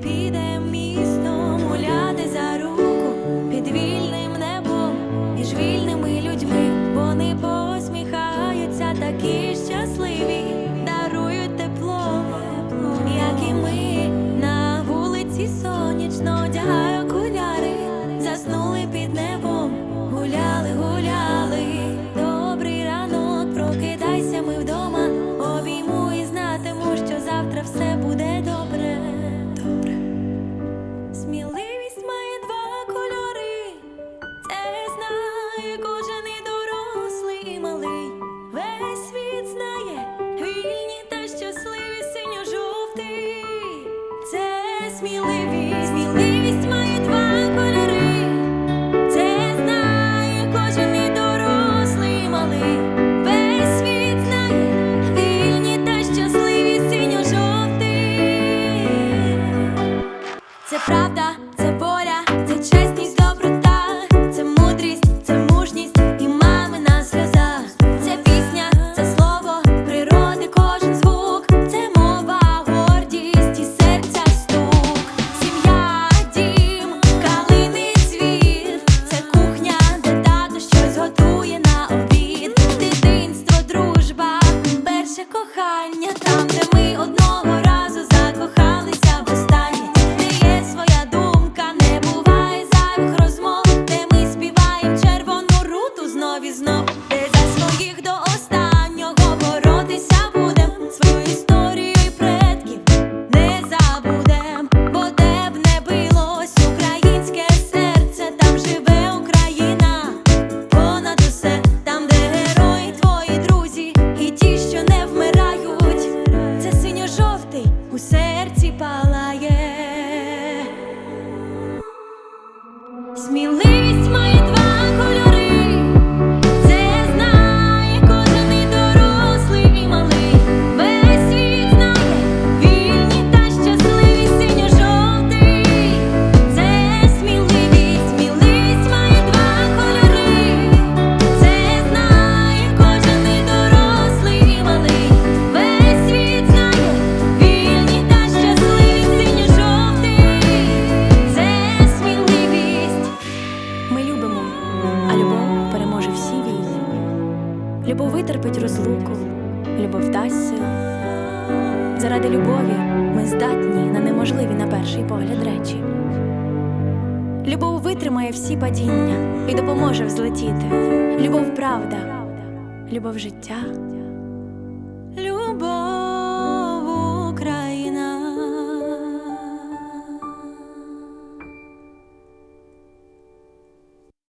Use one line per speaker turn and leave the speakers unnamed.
be there. сміливість, сміливість має два кольори, це знає кожен дорослий малий. Весь світ знає, та щасливі синьо жовтий. Правда. наше кохання. makes me leave любов витерпить розлуку, любов дасться. Заради любові ми здатні на неможливі на перший погляд речі. Любов витримає всі падіння і допоможе взлетіти. Любов, правда, любов життя, любов.